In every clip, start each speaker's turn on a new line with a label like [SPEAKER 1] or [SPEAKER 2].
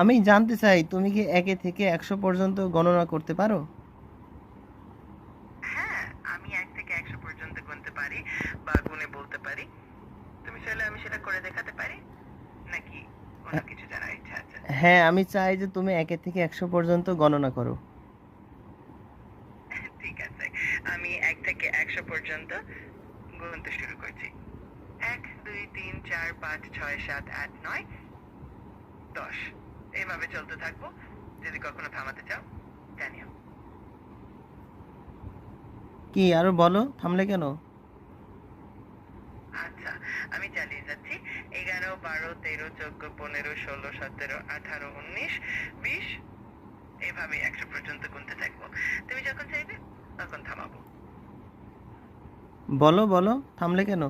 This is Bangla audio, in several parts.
[SPEAKER 1] আমি জানতে চাই তুমি কি একে থেকে একশো পর্যন্ত গণনা করতে পারো
[SPEAKER 2] হ্যাঁ আমি এক থেকে একশো পর্যন্ত গুনতে পারি বা গুনে বলতে পারি তুমি আমি সেটা করে দেখাতে পারি নাকি হ্যাঁ। কিছু জানার ইচ্ছা আছে
[SPEAKER 1] হ্যাঁ আমি চাই যে তুমি একে থেকে একশো পর্যন্ত গণনা করো
[SPEAKER 2] ঠিক আছে আমি এক থেকে একশো পর্যন্ত গুনতে শুরু করছি এক দুই তিন চার পাঁচ ছয় সাত আট নয় দশ এইভাবে চলতে থাকবো যদি কখনো থামাতে চাও জানিও
[SPEAKER 1] কি আরো বলো থামলে কেন
[SPEAKER 2] আচ্ছা আমি চালিয়ে যাচ্ছি এগারো বারো তেরো চোদ্দ পনেরো ষোলো সতেরো আঠারো উনিশ বিশ এভাবে একশো পর্যন্ত গুনতে থাকবো তুমি যখন চাইবে তখন থামাবো
[SPEAKER 1] বলো বলো থামলে কেন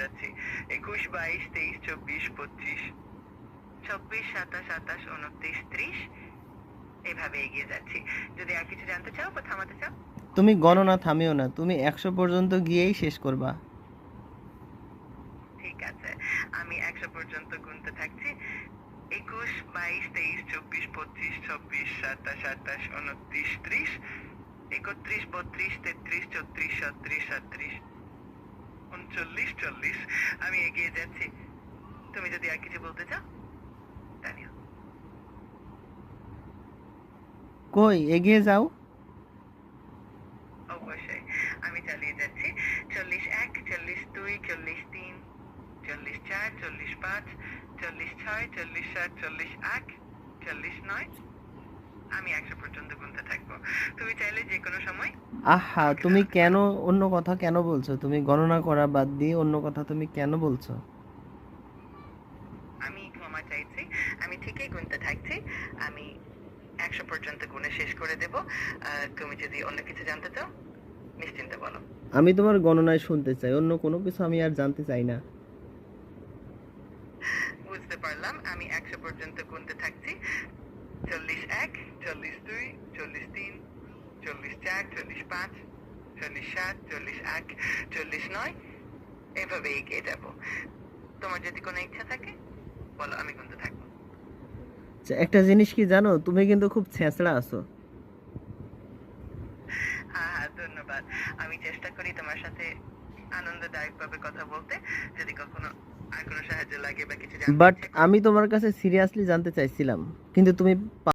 [SPEAKER 2] যাচ্ছি একুশ বাইশ তেইশ চব্বিশ পঁচিশ চব্বিশ সাতাশ আঠাশ উনত্রিশ ত্রিশ এভাবে এগিয়ে যাচ্ছি যদি আর কিছু জানতে চাও বা থামাতে চাও
[SPEAKER 1] তুমি গণনা থামিও না তুমি একশো পর্যন্ত গিয়েই শেষ করবা
[SPEAKER 2] ঠিক আছে আমি একশো পর্যন্ত গুনতে থাকছি একুশ বাইশ তেইশ চব্বিশ পঁচিশ ছাব্বিশ সাতাশ আঠাশ উনত্রিশ ত্রিশ একত্রিশ বত্রিশ তেত্রিশ চৌত্রিশ সাঁত্রিশ সাঁত্রিশ চল্লিশ চল্লিশ আমি এগিয়ে যাচ্ছি তুমি যদি আর কিছু বলতে চাও
[SPEAKER 1] কই এগিয়ে যাও
[SPEAKER 2] অবশ্যই আমি চালিয়ে যাচ্ছি চল্লিশ এক চল্লিশ দুই চল্লিশ তিন চল্লিশ চার চল্লিশ পাঁচ চল্লিশ ছয় চল্লিশ সাত চল্লিশ আট চল্লিশ নয় আমি একশো পর্যন্ত গুনতে থাকবো তুমি চাইলে যে কোনো সময়
[SPEAKER 1] আহা তুমি কেন অন্য কথা কেন বলছো তুমি গণনা করা বাদ দিয়ে অন্য কথা তুমি কেন বলছো
[SPEAKER 2] আমি ক্ষমা চাইছি আমি ঠিকই গুনতে থাকছি আমি একশো পর্যন্ত গুনে শেষ করে দেব তুমি যদি অন্য কিছু জানতে চাও নিশ্চিন্তে বলো
[SPEAKER 1] আমি তোমার গণনায় শুনতে চাই অন্য কোনো কিছু আমি আর জানতে চাই না
[SPEAKER 2] বুঝতে পারলাম আমি একশো পর্যন্ত গুনতে থাকছি চল্লিশ এক চল্লিশ দুই চল্লিশ চার চল্লিশ পাঁচ চল্লিশ সাত চল্লিশ আট চল্লিশ নয় এভাবে এগিয়ে যাবো তোমার যদি কোনো ইচ্ছা থাকে বলো আমি কিন্তু থাকবো
[SPEAKER 1] একটা জিনিস কি জানো তুমি কিন্তু খুব ছেঁচড়া আছো
[SPEAKER 2] ধন্যবাদ আমি চেষ্টা করি তোমার সাথে আনন্দদায়কভাবে কথা বলতে যদি কখনো আর কোনো সাহায্য লাগে বা কিছু বাট
[SPEAKER 1] আমি তোমার কাছে সিরিয়াসলি জানতে চাইছিলাম কিন্তু তুমি